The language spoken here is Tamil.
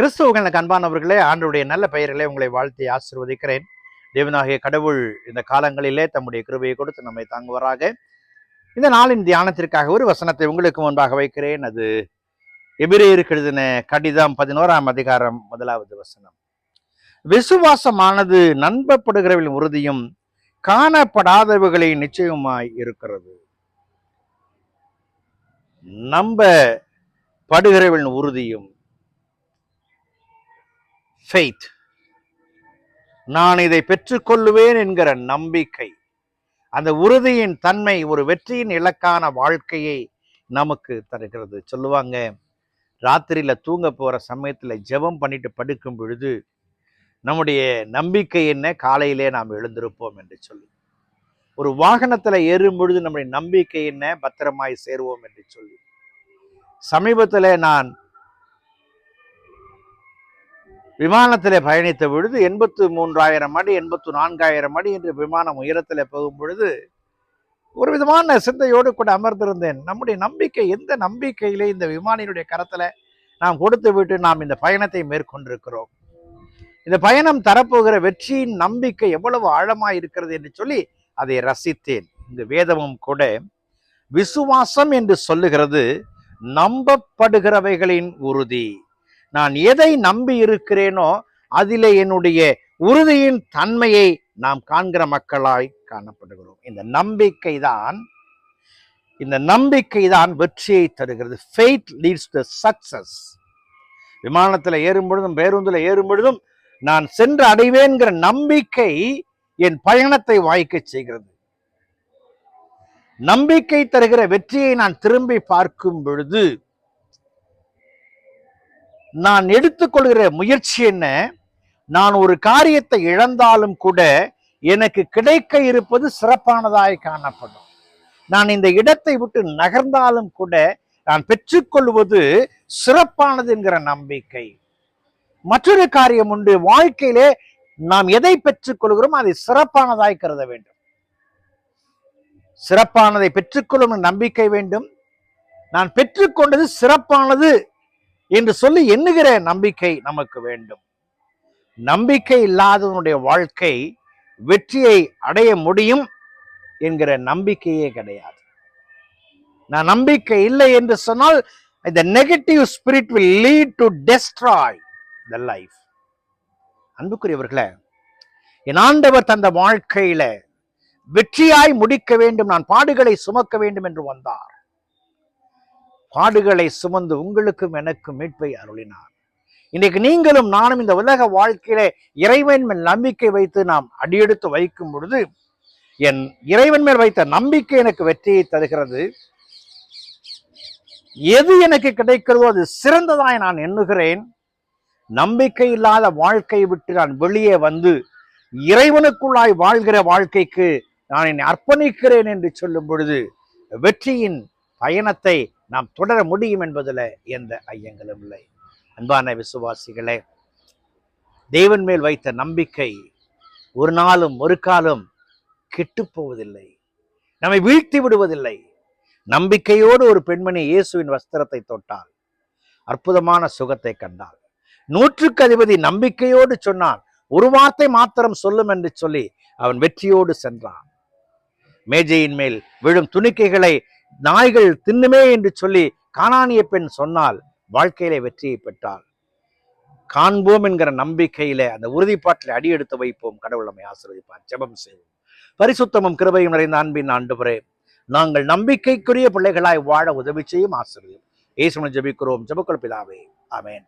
கிறிஸ்துவங்களுக்கு அன்பானவர்களே ஆண்டுடைய நல்ல பெயர்களே உங்களை வாழ்த்தி ஆசிர்வதிக்கிறேன். தேவனாகிய கடவுள் இந்த காலங்களிலே தம்முடைய கிருபையை கொடுத்து நம்மை தாங்குவராக. இந்த நாளின் தியானத்திற்காக ஒரு வசனத்தை உங்களுக்கு முன்பாக வைக்கிறேன். அது எபிரேயருக்கு எழுதின கடிதம் பதினோராம் அதிகாரம் முதலாவது வசனம். விசுவாசமானது நண்பப்படுகிறவர்களின் உறுதியும் காணப்படாதவர்களை நிச்சயமாய் இருக்கிறது. நம்ப படுகிறவர்களின் உறுதியும் ஃபெய்த் நான் இதை பெற்றுக்கொள்ளுவேன் என்கிற நம்பிக்கை. அந்த உறுதியின் தன்மை ஒரு வெற்றியின் இலக்கான வாழ்க்கையை நமக்கு தருகிறது. சொல்லுவாங்க ராத்திரியில் தூங்க போகிற சமயத்தில் ஜெபம் பண்ணிட்டு படுக்கும் பொழுது நம்முடைய நம்பிக்கை என்ன? காலையிலே நாம் எழுந்திருப்போம் என்று சொல்லி. ஒரு வாகனத்தில் ஏறும் பொழுது நம்முடைய நம்பிக்கை என்ன? பத்திரமாய் சேருவோம் என்று சொல்லி. சமீபத்தில் நான் விமானத்தில் பயணித்த பொழுது எண்பத்து மூன்றாயிரம் அடி எண்பத்து நான்காயிரம் அடி என்று விமானம் உயரத்தில் போகும் பொழுது ஒரு விதமான சிந்தையோடு கூட அமர்ந்திருந்தேன். நம்முடைய நம்பிக்கை எந்த நம்பிக்கையிலே இந்த விமானியினுடைய கரத்தில் நாம் கொடுத்து விட்டு நாம் இந்த பயணத்தை மேற்கொண்டிருக்கிறோம். இந்த பயணம் தரப்போகிற வெற்றியின் நம்பிக்கை எவ்வளவு ஆழமாக இருக்கிறது என்று சொல்லி அதை ரசித்தேன். இந்த வேதமும் கூட விசுவாசம் என்று சொல்லுகிறது நம்பப்படுகிறவைகளின் உறுதி. நான் எதை நம்பி இருக்கிறேனோ அதிலே என்னுடைய உறுதியின் தன்மையை நாம் காண்கிற மக்களாய் காணப்படுகிறோம். இந்த நம்பிக்கை தான் இந்த நம்பிக்கை தான் வெற்றியை தருகிறது. ஃபெய்த் லீட்ஸ் டு சக்சஸ் விமானத்தில் ஏறும் பொழுதும் பேருந்தில் ஏறும் பொழுதும் நான் சென்று அடைவேன்கிற நம்பிக்கை என் பயணத்தை வாய்க்க செய்கிறது. நம்பிக்கை தருகிற வெற்றியை நான் திரும்பி பார்க்கும் பொழுது நான் எடுத்துக்கொள்கிற முயற்சி என்ன? நான் ஒரு காரியத்தை இழந்தாலும் கூட எனக்கு கிடைக்க இருப்பது சிறப்பானதாய் காணப்படும். நான் இந்த இடத்தை விட்டு நகர்ந்தாலும் கூட நான் பெற்றுக்கொள்வது சிறப்பானது என்கிற நம்பிக்கை. மற்றொரு காரியம் உண்டு. வாழ்க்கையிலே நாம் எதை பெற்றுக்கொள்கிறோம் அதை சிறப்பானதாய் கருத வேண்டும். சிறப்பானதை பெற்றுக்கொள்ளும் நம்பிக்கை வேண்டும். நான் பெற்றுக்கொண்டது சிறப்பானது என்று சொல்லி எண்ணுகிற நம்பிக்கை நமக்கு வேண்டும். நம்பிக்கை இல்லாதவனுடைய வாழ்க்கை வெற்றியை அடைய முடியும் என்கிற நம்பிக்கையே கிடையாது. நான் நம்பிக்கை இல்லை என்று சொன்னால் இந்த negative spirit will lead to destroy the life அன்புக்குரியவர்களே என் ஆண்டவர் தந்த வாழ்க்கையில வெற்றியாய் முடிக்க வேண்டும் நான் பாடுகளை சுமக்க வேண்டும் என்று வந்தார். பாடுகளை சுமந்து உங்களுக்கும் எனக்கும் மீட்பை அருளினார். இன்றைக்கு நீங்களும் நானும் இந்த உலக வாழ்க்கையில இறைவன் மேல் நம்பிக்கை வைத்து நாம் அடியெடுத்து வைக்கும் பொழுது என் இறைவன் மேல் வைத்த நம்பிக்கை எனக்கு வெற்றியை தருகிறது. எது எனக்கு கிடைக்கிறதோ அது சிறந்ததாய் நான் எண்ணுகிறேன். நம்பிக்கை இல்லாத வாழ்க்கையை விட்டு நான் வெளியே வந்து இறைவனுக்குள்ளாய் வாழ்கிற வாழ்க்கைக்கு நான் என்னை அர்ப்பணிக்கிறேன் என்று சொல்லும் பொழுது வெற்றியின் பயணத்தை நாம் தொடர முடியும் என்பதில் எந்த ஐயங்களும் இல்லை. அன்பான விசுவாசிகளே தேவன் மேல் வைத்த நம்பிக்கை ஒரு நாளும் ஒரு காலம் கெட்டு போவதில்லை. நம்மை வீழ்த்தி விடுவதில்லை. நம்பிக்கையோடு ஒரு பெண்மணி இயேசுவின் வஸ்திரத்தை தொட்டாள் அற்புதமான சுகத்தை கண்டாள் நூற்றுக்கு அதிபதி நம்பிக்கையோடு சொன்னான் ஒரு வார்த்தை மாத்திரம் சொல்லும் என்று சொல்லி அவன் வெற்றியோடு சென்றான். மேஜையின் மேல் விழும் துணிக்கைகளை நாய்கள் தின்னுமே என்று சொல்லி காணானிய பெண் சொன்னால் வாழ்க்கையிலே வெற்றியை பெற்றாள். காண்போம் என்கிற நம்பிக்கையில அந்த உறுதிப்பாட்டில் அடியெடுத்து வைப்போம். கடவுள் நம்மை ஆசீர்வதிப்பார். ஜெபம் செய்வோம். பரிசுத்தமும் கிருபையும் நிறைந்த அன்பின் ஆண்டவரே நாங்கள் நம்பிக்கைக்குரிய பிள்ளைகளாய் வாழ உதவி செய்யும் ஆசிரியம் ஏசுமன் ஜபிக்கிறோம். ஜபக்குள் பிதாவே. ஆமேன்.